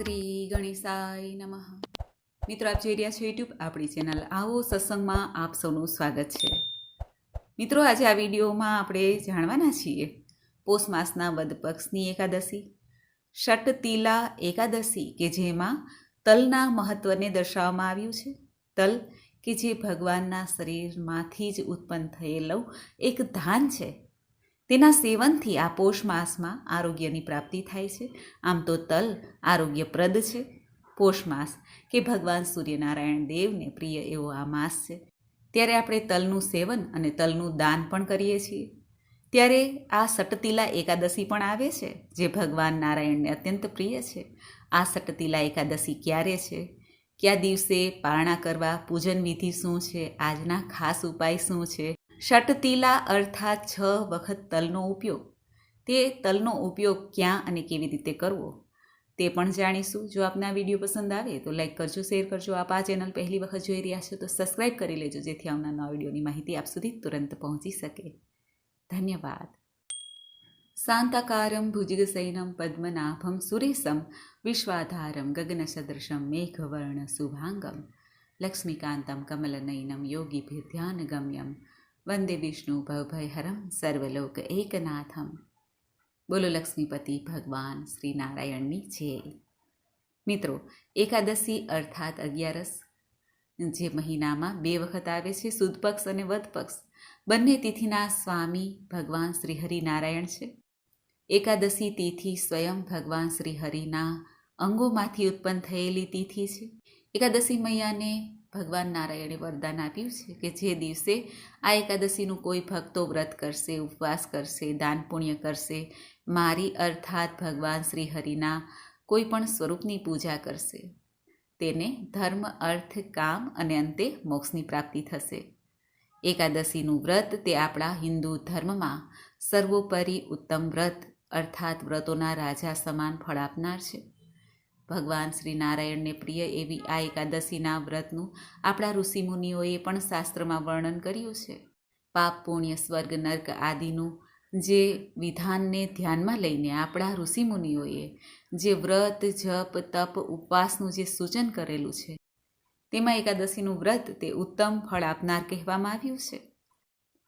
શ્રી ગણેશાય નમઃ. મિત્રો, આપ જોઈ રહ્યા છો યુટ્યુબ આપણી ચેનલ આવો સત્સંગમાં આપ સૌનું સ્વાગત છે. મિત્રો, આજે આ વિડીયોમાં આપણે જાણવાના છીએ પોષ માસના વદ પક્ષની એકાદશી ષટતિલા એકાદશી, કે જેમાં તલના મહત્વને દર્શાવવામાં આવ્યું છે. તલ, કે જે ભગવાનના શરીરમાંથી જ ઉત્પન્ન થયેલું એક ધાન છે. તેના સેવનથી આ પોષ માસમાં આરોગ્યની પ્રાપ્તિ થાય છે. આમ તો તલ આરોગ્યપ્રદ છે. પોષ માસ કે ભગવાન સૂર્યનારાયણ દેવને પ્રિય એવો આ માસ છે. ત્યારે આપણે તલનું સેવન અને તલનું દાન પણ કરીએ છીએ. ત્યારે આ સટતીલા એકાદશી પણ આવે છે, જે ભગવાન નારાયણને અત્યંત પ્રિય છે. આ સટતીલા એકાદશી ક્યારે છે? કયા દિવસે પારણા કરવા, પૂજન વિધિ શું છે? આજના ખાસ ઉપાય શું છે? ષટતિલા અર્થાત છ વખત તલનો ઉપયોગ. તે તલનો ઉપયોગ ક્યાં અને કેવી રીતે કરવો? તે પણ જાણીશું. જો આપને આ વીડિયો પસંદ આવે તો લાઈક કરજો, શેર કરજો. આપ આ ચેનલ પહેલી વખત જોઈ રહ્યા છો તો સબસ્ક્રાઈબ કરી લેજો, જેથી આવનાર નવા વિડીયોની માહિતી આપ સુધી તુરંત પહોંચી શકે. ધન્યવાદ. શાંતાકારમ ભુજગસૈનમ પદ્મનાભમ સુરેશમ વિશ્વાધારમ ગગનસદૃશમ મેઘવર્ણ શુભાંગમ લક્ષ્મીકાંતમ કમલનયનમ યોગીભિર્ધ્યાનગમ્યમ વંદે વિષ્ણુ ભવભયહરમ સર્વલોક એકનાથમ. બોલો લક્ષ્મીપતિ ભગવાન શ્રી નારાયણની જય મિત્રો, એકાદશી અર્થાત અગિયારસ, જે મહિનામાં બે વખત આવે છે, સુદ પક્ષ અને વધ પક્ષ. બંને તિથિના સ્વામી ભગવાન શ્રી હરિનારાયણ છે. એકાદશી તિથિ સ્વયં ભગવાન શ્રી હરિના અંગોમાંથી ઉત્પન્ન થયેલી તિથિ છે. એકાદશી મૈયાને ભગવાન નારાયણે વરદાન આપ્યું છે કે જે દિવસે આ એકાદશીનું કોઈ ભક્તો વ્રત કરશે, ઉપવાસ કરશે, દાન પુણ્ય કરશે, મારી અર્થાત ભગવાન શ્રી હરિના કોઈ પણ સ્વરૂપની પૂજા કરશે. તેને ધર્મ, અર્થ, કામ અને અંતે મોક્ષની પ્રાપ્તિ થશે. એકાદશીનું વ્રત તે આપણા હિન્દુ ધર્મમાં સર્વોપરી ઉત્તમ વ્રત, અર્થાત વ્રતોના રાજા સમાન ફળ આપનાર છે. ભગવાન શ્રી નારાયણને પ્રિય એવી આ એકાદશીના વ્રતનું આપણા ઋષિમુનિઓએ પણ શાસ્ત્રમાં વર્ણન કર્યું છે. પાપ, પુણ્ય, સ્વર્ગ, નર્ક આદિનું જે વિધાનને ધ્યાનમાં લઈને આપણા ઋષિમુનિઓએ જે વ્રત, જપ, તપ, ઉપવાસનું જે સૂચન કરેલું છે, તેમાં એકાદશીનું વ્રત તે ઉત્તમ ફળ આપનાર કહેવામાં આવ્યું છે.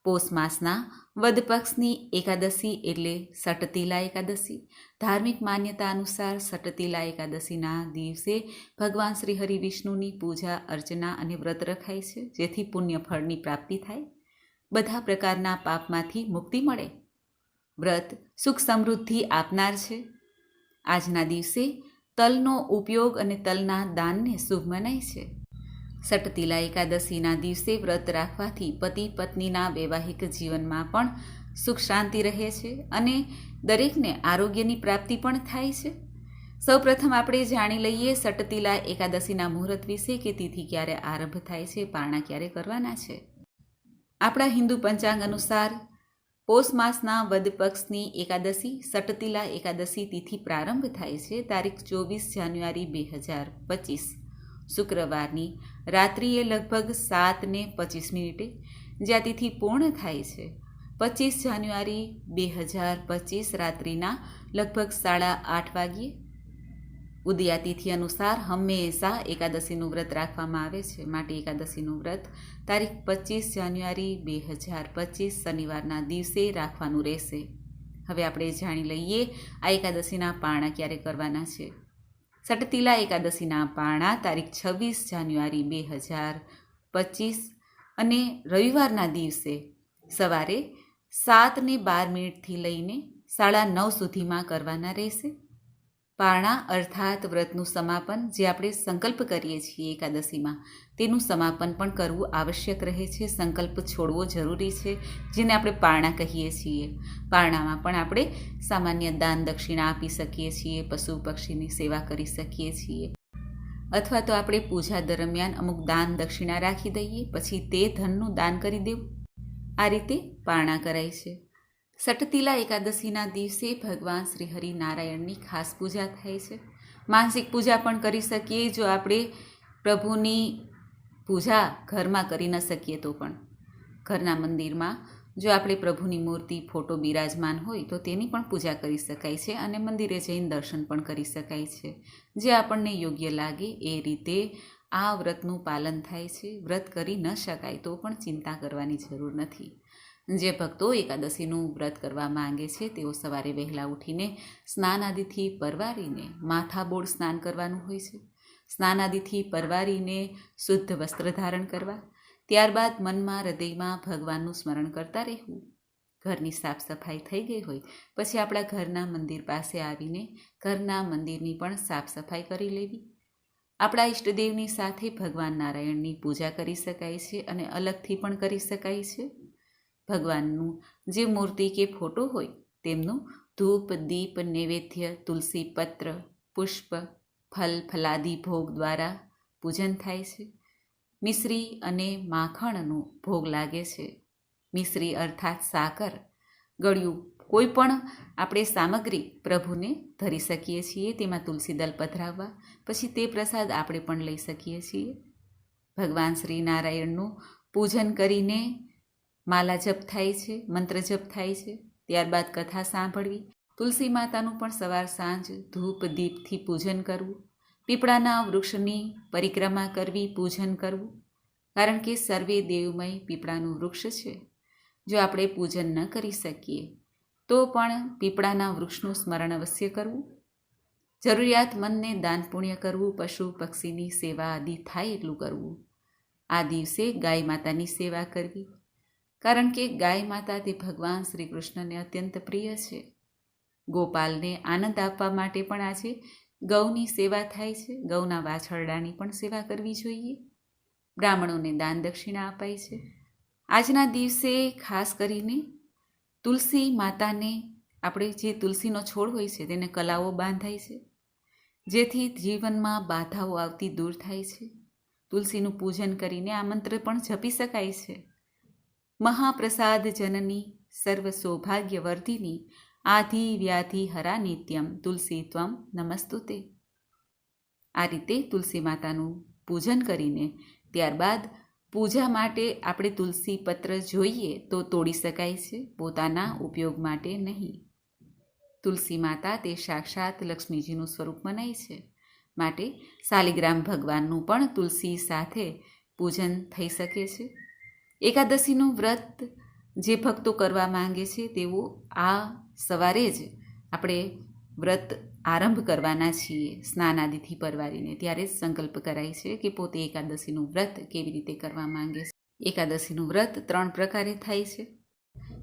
પોષ માસના વધપક્ષની એકાદશી એટલે સટતીલા એકાદશી. ધાર્મિક માન્યતા અનુસાર સટતીલા એકાદશીના દિવસે ભગવાન શ્રી હરિ વિષ્ણુની પૂજા, અર્ચના અને વ્રત રખાય છે, જેથી પુણ્ય ફળની પ્રાપ્તિ થાય. બધા પ્રકારના પાપમાંથી મુક્તિ મળે. વ્રત, સુખ સમૃદ્ધિ આપનાર છે. આજના દિવસે તલનો ઉપયોગ અને તલના દાનને શુભ મનાય છે. સટતિલા એકાદશીના દિવસે વ્રત રાખવાથી પતિ પત્નીના વૈવાહિક જીવનમાં પણ સુખ શાંતિ રહે છે અને દરેકને આરોગ્યની પ્રાપ્તિ પણ થાય છે. સૌપ્રથમ આપણે જાણી લઈએ સટતિલા એકાદશીના મુહૂર્ત વિશે કે તિથિ ક્યારે આરંભ થાય છે, પારણા ક્યારે કરવાના છે. આપણા હિન્દુ પંચાંગ અનુસાર પોષ માસના વદ પક્ષની એકાદશી, સટતિલા એકાદશી તિથિ પ્રારંભ થાય છે, તારીખ ચોવીસ જાન્યુઆરી બે હજાર પચીસ. શુક્રવારની રાત્રિએ લગભગ સાત ને પચીસ મિનિટે જ્યાં તિથિ પૂર્ણ થાય છે. પચીસ જાન્યુઆરી બે હજાર પચીસ રાત્રિના લગભગ સાડા આઠ વાગ્યે ઉદયાતિથિ અનુસાર હંમેશા એકાદશીનું વ્રત રાખવામાં આવે છે. માટે એકાદશીનું વ્રત તારીખ પચીસ જાન્યુઆરી બે હજાર પચીસ શનિવારના દિવસે રાખવાનું રહેશે. હવે આપણે જાણી લઈએ આ એકાદશીના પારણા ક્યારે કરવાના છે. સટતિલા એકાદશીના પાણા તારીખ છવ્વીસ જાન્યુઆરી બે હજાર પચીસ અને રવિવારના દિવસે સવારે સાતને બાર મિનિટથી લઈને સાડા નવ સુધીમાં કરવાના રહેશે. પારણા અર્થાત વ્રતનું સમાપન જે આપણે સંકલ્પ કરીએ છીએ એકાદશીમાં, તેનું સમાપન પણ કરવું આવશ્યક રહે છે. સંકલ્પ છોડવો જરૂરી છે, જેને આપણે પારણા કહીએ છીએ. પારણામાં પણ આપણે સામાન્ય દાન દક્ષિણા આપી શકીએ છીએ, પશુ પક્ષીની સેવા કરી શકીએ છીએ. અથવા તો આપણે પૂજા દરમિયાન અમુક દાન દક્ષિણા રાખી દઈએ, પછી તે ધનનું દાન કરી દેવું. આ રીતે પારણા કરાય છે. સટતિલા એકાદશીના દિવસે ભગવાન શ્રી હરિનારાયણની ખાસ પૂજા થાય છે. માનસિક પૂજા પણ કરી શકીએ, જો આપણે પ્રભુની પૂજા ઘરમાં કરી ન શકીએ તો પણ. ઘરના મંદિરમાં જો આપણે પ્રભુની મૂર્તિ, ફોટો બિરાજમાન હોય તો તેની પણ પૂજા કરી શકાય છે અને મંદિરે જઈને દર્શન પણ કરી શકાય છે. જે આપણને યોગ્ય લાગે એ રીતે આ વ્રતનું પાલન થાય છે. વ્રત કરી ન શકાય તો પણ ચિંતા કરવાની જરૂર નથી. જે ભક્તો એકાદશીનું વ્રત કરવા માંગે છે, તેઓ સવારે વહેલા ઉઠીને સ્નાન આદિથી પરવારીને માથાબોળ સ્નાન કરવાનું હોય છે. સ્નાન આદિથી પરવારીને શુદ્ધ વસ્ત્ર ધારણ કરવા. ત્યારબાદ મનમાં, હૃદયમાં ભગવાનનું સ્મરણ કરતા રહેવું. ઘરની સાફ સફાઈ થઈ ગઈ હોય, પછી આપણા ઘરના મંદિર પાસે આવીને ઘરના મંદિરની પણ સાફ સફાઈ કરી લેવી. આપણા ઈષ્ટદેવની સાથે ભગવાન નારાયણની પૂજા કરી શકાય છે અને અલગથી પણ કરી શકાય છે. ભગવાનનું જે મૂર્તિ કે ફોટો હોય, તેમનું ધૂપ, દીપ, નૈવેદ્ય, તુલસી પત્ર, પુષ્પ, ફલ, ફલાદી ભોગ દ્વારા પૂજન થાય છે. મિશ્રી અને માખણનો ભોગ લાગે છે. મિશ્રી અર્થાત સાકર, ગળ્યું કોઈ પણ આપણે સામગ્રી પ્રભુને ધરી શકીએ છીએ, તેમાં તુલસી દલ પધરાવવા, પછી તે પ્રસાદ આપણે પણ લઈ શકીએ છીએ. ભગવાન શ્રી નારાયણનું પૂજન કરીને માલા જપ થાય છે, મંત્ર જપ થાય છે, ત્યારબાદ કથા સાંભળવી. તુલસી માતાનું પણ સવાર સાંજ ધૂપ દીપથી પૂજન કરવું. પીપળાના વૃક્ષની પરિક્રમા કરવી, પૂજન કરવું. કારણ કે સર્વે દેવમય પીપળાનું વૃક્ષ છે. જો આપણે પૂજન ન કરી શકીએ, તો પણ પીપળાના વૃક્ષનું સ્મરણ અવશ્ય કરવું. જરૂરિયાતમંદને દાન પુણ્ય કરવું, પશુ પક્ષીની સેવા આદિ થાય એટલું કરવું. આ દિવસે ગાય માતાની સેવા કરવી. કારણ કે ગાય માતા તે ભગવાન શ્રી કૃષ્ણને અત્યંત પ્રિય છે. ગોપાલને આનંદ આપવા માટે પણ આજે ગૌની સેવા થાય છે. ગૌના વાછરડાની પણ સેવા કરવી જોઈએ. બ્રાહ્મણોને દાન દક્ષિણા અપાય છે. આજના દિવસે ખાસ કરીને તુલસી માતાને આપણે જે તુલસીનો છોડ હોય છે તેને કલાઓ બાંધાય છે. જેથી જીવનમાં બાધાઓ આવતી દૂર થાય છે. તુલસીનું પૂજન કરીને આ મંત્ર પણ જપી શકાય છે. મહાપ્રસાદ જનની સર્વ સૌભાગ્યવર્ધિની આધિ વ્યાધિ હરા નિત્યમ તુલસી ત્વમ, નમસ્તુતે. આ રીતે તુલસી માતાનું પૂજન કરીને ત્યારબાદ પૂજા માટે આપણે તુલસી પત્ર જોઈએ તો તોડી શકાય છે, પોતાના ઉપયોગ માટે નહીં. તુલસી માતા તે સાક્ષાત લક્ષ્મીજીનું સ્વરૂપ મનાય છે. માટે શાલિગ્રામ ભગવાનનું પણ તુલસી સાથે પૂજન થઈ શકે છે. એકાદશીનું વ્રત જે ભક્તો કરવા માંગે છે, તેઓ આ સવારે જ આપણે વ્રત આરંભ કરવાના છીએ સ્નાન આદિથી પરવારીને. ત્યારે જ સંકલ્પ કરાય છે કે પોતે એકાદશીનું વ્રત કેવી રીતે કરવા માંગે છે. એકાદશીનું વ્રત ત્રણ પ્રકારે થાય છે.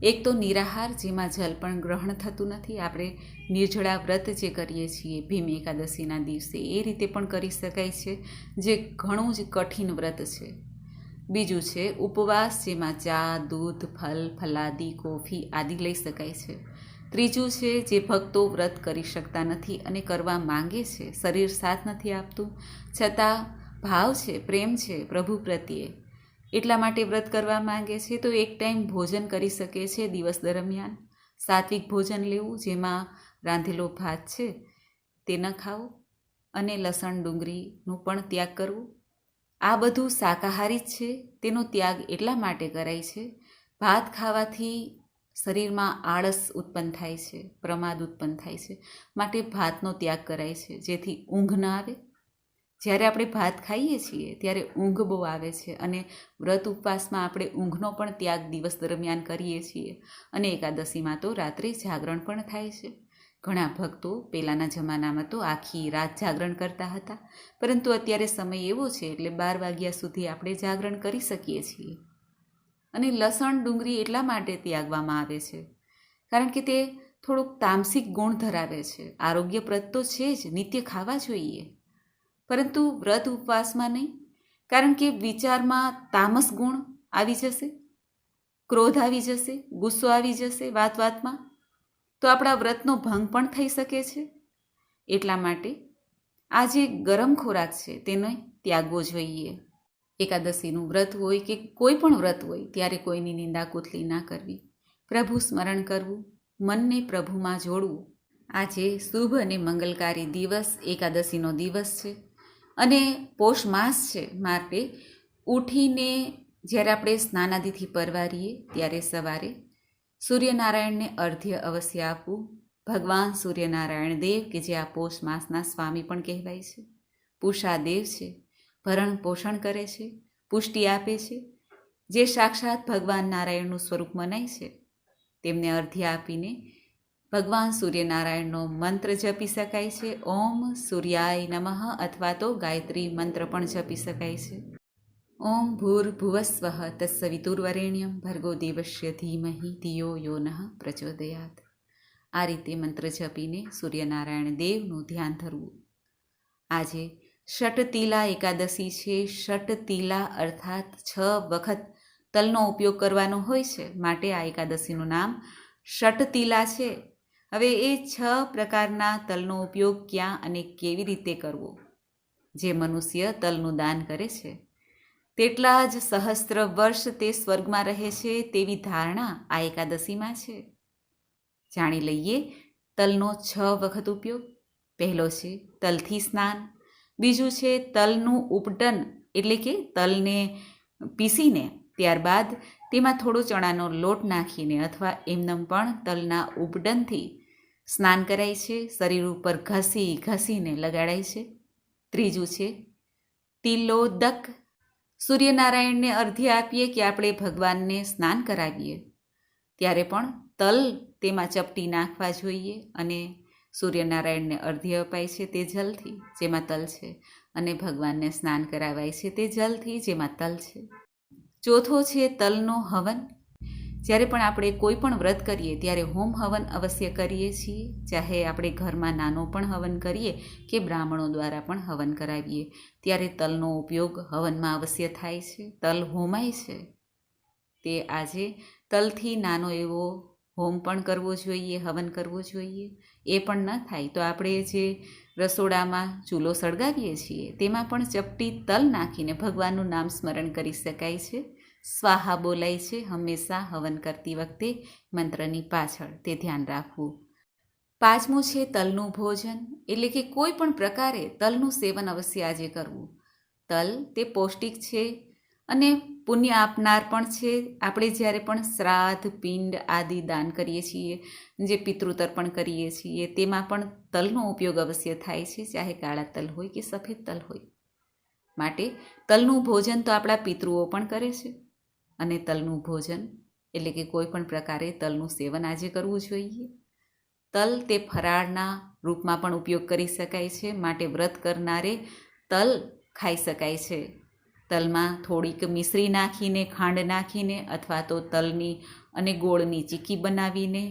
એક તો નિરાહાર, જેમાં જલ પણ ગ્રહણ થતું નથી. આપણે નિર્જળા વ્રત જે કરીએ છીએ, ભીમ એકાદશીના દિવસે, એ રીતે પણ કરી શકાય છે. જે ઘણું જ કઠિન વ્રત છે. બીજું છે, ઉપવાસ જેમાં ચા, દૂધ, ફલ, ફલાદી, કોફી આદિ લઈ શકાય છે. ત્રીજું છે, જે ભક્તો વ્રત કરી શકતા નથી અને કરવા માંગે છે, શરીર સાથ નથી આપતું. છતાં, ભાવ છે, પ્રેમ છે, પ્રભુ પ્રત્યે. એટલા માટે વ્રત કરવા માંગે છે તો એક ટાઈમ ભોજન કરી શકે છે દિવસ દરમિયાન. સાત્વિક ભોજન લેવું, જેમાં રાંધેલો ભાત છે, તે ન ખાવું અને લસણ, ડુંગળીનું પણ ત્યાગ કરવું. આ બધું શાકાહારી જ છે. તેનો ત્યાગ એટલા માટે કરાય છે. ભાત ખાવાથી શરીરમાં આળસ ઉત્પન્ન થાય છે, પ્રમાદ ઉત્પન્ન થાય છે, માટે ભાતનો ત્યાગ કરાય છે. જેથી ઊંઘ ન આવે. જ્યારે આપણે ભાત ખાઈએ છીએ, ત્યારે ઊંઘ બહુ આવે છે અને વ્રત ઉપવાસમાં આપણે ઊંઘનો પણ ત્યાગ દિવસ દરમિયાન કરીએ છીએ અને એકાદશીમાં તો રાત્રે જાગરણ પણ થાય છે. ઘણા ભક્તો પહેલાંના જમાનામાં તો આખી રાત જાગરણ કરતા હતા, પરંતુ અત્યારે સમય એવો છે એટલે બાર વાગ્યા સુધી આપણે જાગરણ કરી શકીએ છીએ. અને લસણ, ડુંગળી એટલા માટે ત્યાગવામાં આવે છે, કારણ કે તે થોડુંક તામસિક ગુણ ધરાવે છે. આરોગ્યપ્રદ તો છે જ, નિત્ય ખાવા જોઈએ. પરંતુ વ્રત ઉપવાસમાં નહીં, કારણ કે વિચારમાં તામસ ગુણ આવી જશે, ક્રોધ આવી જશે, ગુસ્સો આવી જશે વાત વાતમાં તો આપણા વ્રતનો ભંગ પણ થઈ શકે છે? એટલા માટે આ જે ગરમ ખોરાક છે, તેને ત્યાગવો જોઈએ. એકાદશીનું વ્રત હોય કે કોઈ પણ વ્રત હોય, ત્યારે કોઈની નિંદા કુથલી ના કરવી. પ્રભુ સ્મરણ કરવું, મનને પ્રભુમાં જોડવું. આજે શુભ અને મંગલકારી દિવસ, એકાદશીનો દિવસ છે. અને પોષ માસ છે માટે ઉઠીને જ્યારે આપણે સ્નાનાદિથી પરવારીએ, ત્યારે સવારે સૂર્યનારાયણને અર્ધ્ય અવશ્ય આપવું. ભગવાન સૂર્યનારાયણ દેવ કે જે આ પોષ માસના સ્વામી પણ કહેવાય છે. પૂષા દેવ છે, ભરણ પોષણ કરે છે, પુષ્ટિ આપે છે. જે સાક્ષાત ભગવાન નારાયણનું સ્વરૂપ મનાય છે, તેમને અર્ધ્ય આપીને ભગવાન સૂર્યનારાયણનો મંત્ર જપી શકાય છે. ઓમ સૂર્યાય નમઃ અથવા તો ગાયત્રી મંત્ર પણ જપી શકાય છે. ઓમ ભૂર્ભુવસ્વ તત્સવિતુર્વરેણ્યમ ભર્ગો દેવશ્ય ધીમહિ ધિયો યો નઃ પ્રચોદયાત આ રીતે મંત્ર જપીને સૂર્યનારાયણ દેવનું ધ્યાન ધરવું આજે ષટતીલા એકાદશી છે ષટતીલા અર્થાત છ વખત તલનો ઉપયોગ કરવાનો હોય છે, માટે આ એકાદશીનું નામ ષટતીલા છે। હવે એ છ પ્રકારના તલનો ઉપયોગ ક્યાં અને કેવી રીતે કરવો? જે મનુષ્ય તલનું દાન કરે છે તેટલા જ સહસ્ત્ર વર્ષ તે સ્વર્ગમાં રહે છે તેવી ધારણા આ એકાદશીમાં છે. જાણી લઈએ, તલનો છ વખત ઉપયોગ. પહેલો છે તલથી સ્નાન. બીજું છે તલનું ઉપટન એટલે કે તલને પીસીને ત્યારબાદ તેમાં થોડો ચણાનો લોટ નાખીને અથવા એમનેમ પણ તલના ઉપડનથી સ્નાન કરાય છે. શરીર ઉપર ઘસી ઘસીને લગાડાય છે. ત્રીજું છે તિલોદક સૂર્યનારાયણને અર્ધ્ય આપીએ કે આપણે ભગવાનને સ્નાન કરાવીએ. ત્યારે પણ તલ તેમાં ચપટી નાખવા જોઈએ અને સૂર્યનારાયણને અર્ધ્ય અપાય છે તે જલથી, જેમાં તલ છે. અને ભગવાનને સ્નાન કરાવાય છે તે જલથી, જેમાં તલ છે. ચોથો છે તલનો હવન. જ્યારે પણ આપણે કોઈ પણ વ્રત કરીએ, ત્યારે હોમ હવન અવશ્ય કરીએ છીએ. ચાહે આપણે ઘરમાં નાનો પણ હવન કરીએ કે બ્રાહ્મણો દ્વારા પણ હવન કરાવીએ. ત્યારે તલનો ઉપયોગ હવનમાં અવશ્ય થાય છે. તલ હોમાય છે. તે આજે તલથી નાનો એવો હોમ પણ કરવો જોઈએ, હવન કરવો જોઈએ. એ પણ ન થાય. તો આપણે જે રસોડામાં ચૂલો સળગાવીએ છીએ, તેમાં પણ ચપટી તલ નાખીને ભગવાનનું નામ સ્મરણ કરી શકાય છે. સ્વાહા બોલાય છે, હંમેશા હવન કરતી વખતે મંત્રની પાછળ. તે ધ્યાન રાખવું. પાંચમું છે તલનું ભોજન, એટલે કે કોઈ પણ પ્રકારે તલનું સેવન અવશ્ય આજે કરવું. તલ તે પૌષ્ટિક છે અને પુણ્ય આપનાર પણ છે. આપણે જ્યારે પણ શ્રાદ્ધ, પિંડ આદિ દાન કરીએ છીએ, જે પિતૃતર્પણ કરીએ છીએ, તેમાં પણ તલનો ઉપયોગ અવશ્ય થાય છે, ચાહે કાળા તલ હોય કે સફેદ તલ હોય. માટે તલનું ભોજન તો આપણા પિતૃઓ પણ કરે છે. અને તલનું ભોજન, એટલે કે કોઈ પણ પ્રકારે તલનું સેવન આજે કરવું જોઈએ. તલ તે ફરાળના રૂપમાં પણ ઉપયોગ કરી શકાય છે. માટે વ્રત કરનારે તલ ખાઈ શકાય છે. તલમાં થોડીક મિશ્રી નાખીને, ખાંડ નાખીને અથવા તો તલની અને ગોળની ચીકી બનાવીને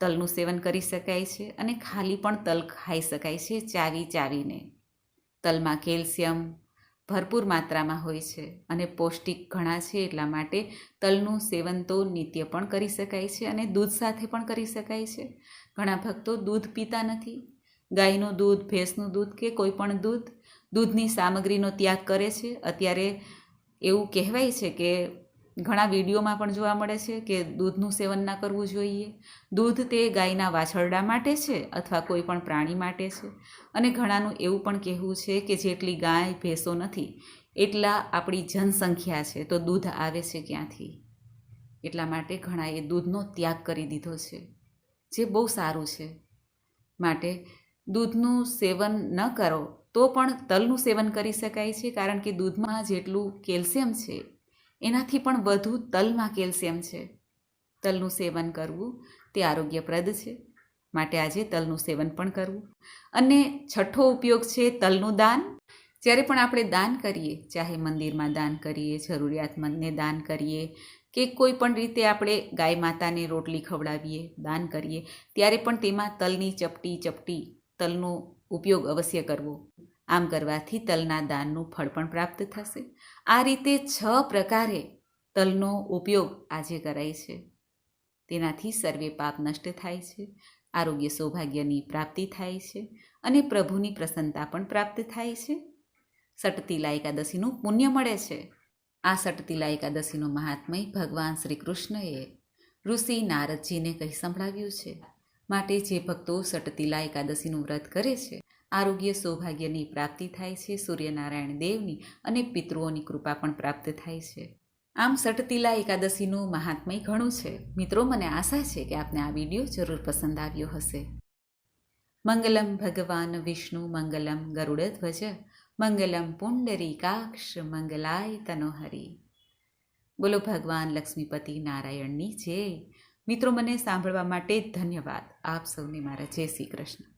તલનું સેવન કરી શકાય છે અને ખાલી પણ તલ ખાઈ શકાય છે, ચાવી ચાવીને. તલમાં કેલ્શિયમ ભરપૂર માત્રામાં હોય છે અને પૌષ્ટિક ઘણા છે એટલા માટે તલનું સેવન તો નિત્ય પણ કરી શકાય છે અને દૂધ સાથે પણ કરી શકાય છે. ઘણા ભક્તો દૂધ પીતા નથી. ગાયનું દૂધ, ભેંસનું દૂધ કે કોઈ પણ દૂધ, દૂધની સામગ્રીનો ત્યાગ કરે છે. અત્યારે એવું કહેવાય છે કે ઘણા વિડીયોમાં પણ જોવા મળે છે કે દૂધનું સેવન ના કરવું જોઈએ. દૂધ તે ગાયના વાછરડા માટે છે અથવા કોઈ પણ પ્રાણી માટે છે. અને ઘણાનું એવું પણ કહેવું છે કે જેટલી ગાય ભેંસો નથી, એટલા આપણી જનસંખ્યા છે. તો દૂધ આવે છે ક્યાંથી? એટલા માટે ઘણાએ દૂધનો ત્યાગ કરી દીધો છે, જે બહુ સારું છે. માટે દૂધનું સેવન ન કરો તો પણ તલનું સેવન કરી શકાય છે, કારણ કે દૂધમાં જેટલું કેલ્શિયમ છે એનાથી પણ વધુ તલમાં કેલ્શિયમ છે. તલનું સેવન કરવું તે આરોગ્યપ્રદ છે. માટે આજે તલનું સેવન પણ કરવું. અને છઠ્ઠો ઉપયોગ છે તલનું દાન. જ્યારે પણ આપણે દાન કરીએ, ચાહે મંદિરમાં દાન કરીએ, જરૂરિયાતમંદને દાન કરીએ કે કોઈ પણ રીતે આપણે ગાય માતાને રોટલી ખવડાવીએ, દાન કરીએ, ત્યારે પણ તેમાં તલની ચપટી ચપટી તલનો ઉપયોગ અવશ્ય કરવો. આમ કરવાથી તલના દાનનું ફળ પણ પ્રાપ્ત થશે. આ રીતે છ પ્રકારે તલનો ઉપયોગ આજે કરાય છે. તેનાથી સર્વે પાપ નષ્ટ થાય છે, આરોગ્ય સૌભાગ્યની પ્રાપ્તિ થાય છે અને પ્રભુની પ્રસન્નતા પણ પ્રાપ્ત થાય છે. સટતિલા એકાદશીનું પુણ્ય મળે છે. આ સટતિલા એકાદશીનું મહાત્મય ભગવાન શ્રી કૃષ્ણએ ઋષિ નારદજીને કહી સંભળાવ્યું છે. માટે જે ભક્તો સટતિલા એકાદશીનું વ્રત કરે છે આરોગ્ય સૌભાગ્યની પ્રાપ્તિ થાય છે, સૂર્યનારાયણ દેવની અને પિતૃઓની કૃપા પણ પ્રાપ્ત થાય છે. આમ સટતીલા એકાદશીનું મહાત્મય ઘણું છે. મિત્રો, મને આશા છે કે આપને આ વીડિયો જરૂર પસંદ આવ્યો હશે. મંગલમ ભગવાન વિષ્ણુ, મંગલમ ગરુડધ્વજ, મંગલમ પુંડરીકાક્ષ, મંગલાય તનોહરી. બોલો ભગવાન લક્ષ્મીપતિ નારાયણની જય. મિત્રો, મને સાંભળવા માટે ધન્યવાદ. આપ સૌને મારા જય શ્રી કૃષ્ણ.